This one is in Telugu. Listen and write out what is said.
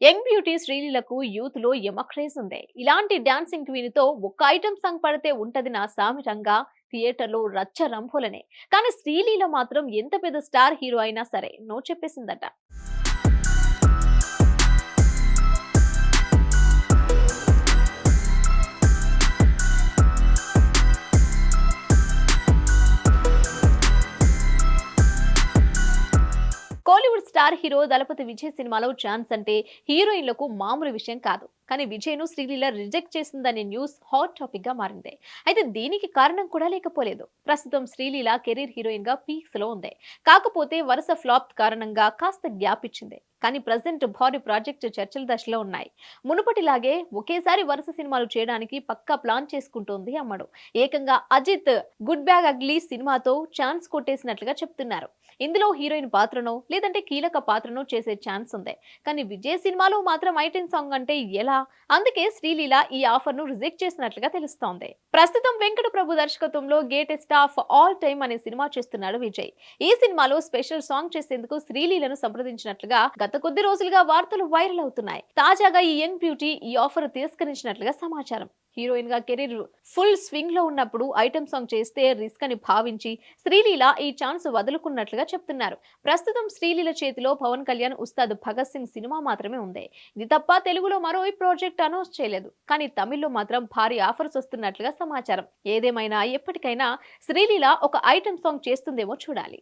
యంగ్ బ్యూటీ శ్రీలీలకు యూత్లో యమక్రేజ్ ఉంది. ఇలాంటి డాన్సింగ్ క్వీన్తో ఒక్క ఐటమ్ సాంగ్ పడితే ఉంటది నా సామిరంగా థియేటర్లో రచ్చ రంభోలనే. కానీ శ్రీలీల మాత్రం ఎంత పెద్ద స్టార్ హీరో అయినా సరే నో చెప్పేసిందట. కోలీవుడ్ స్టార్ హీరో దళపతి విజయ్ సినిమాలో ఛాన్స్ అంటే హీరోయిన్లకు మామూలు విషయం కాదు. కానీ విజయ్ను శ్రీలీల రిజెక్ట్ చేసిందనే న్యూస్ హాట్ టాపిక్గా మారింది. అయితే దీనికి కారణం కూడా లేకపోలేదు. ప్రస్తుతం శ్రీలీల కెరీర్ హీరోయిన్గా పీక్స్లో ఉంది. కాకపోతే వరుస ఫ్లాప్ కారణంగా కాస్త గ్యాప్ ఇచ్చింది. కానీ ప్రజెంట్ భారీ ప్రాజెక్ట్ చర్చల దశలో ఉన్నాయి. మునుపటిలాగే ఒకేసారి వరుస సినిమాలు చేయడానికి పక్కా ప్లాన్ చేసుకుంటోంది అమ్మడు. ఏకంగా అజిత్ గుడ్ బ్యాగ్ అగ్లీ సినిమాతో ఛాన్స్ కొట్టేసినట్లుగా చెప్తున్నారు. ఇందులో హీరోయిన్ పాత్రనో లేదంటే కీలక పాత్రనో చేసే ఛాన్స్ ఉంది. కానీ విజయ్ సినిమాలో మాత్రం ఐటెన్ సాంగ్ అంటే ఎలా? అందుకే శ్రీలీల ఈ ఆఫర్ను రిజెక్ట్ చేసినట్లుగా తెలుస్తోంది. ప్రస్తుతం వెంకట ప్రభు దర్శకత్వంలో గేటెస్ట్ ఆఫ్ ఆల్ టైమ్ అనే సినిమా చేస్తున్నాడు విజయ్. ఈ సినిమాలో స్పెషల్ సాంగ్ చేసేందుకు శ్రీలీలను సంప్రదించినట్లుగా గత కొద్ది రోజులుగా వార్తలు వైరల్ అవుతున్నాయి. తాజాగా ఈ యంగ్ బ్యూటీ ఈ ఆఫర్ తిరస్కరించినట్లుగా సమాచారం. హీరోయిన్గా కెరీర్ ఫుల్ స్వింగ్లో ఉన్నప్పుడు ఐటమ్ సాంగ్ చేస్తే రిస్క్ అని భావించి శ్రీలీల ఈ ఛాన్స్ వదులుకున్నట్లుగా చెప్తున్నారు. ప్రస్తుతం శ్రీలీల చేతిలో పవన్ కళ్యాణ్ ఉస్తాద్ భగత్ సింగ్ సినిమా మాత్రమే ఉంది. ఇది తప్ప తెలుగులో మరో ఈ ప్రాజెక్ట్ అనౌన్స్ చేయలేదు. కానీ తమిళ్ళో మాత్రం భారీ ఆఫర్స్ వస్తున్నట్లుగా సమాచారం. ఏదేమైనా ఎప్పటికైనా శ్రీలీల ఒక ఐటమ్ సాంగ్ చేస్తుందేమో చూడాలి.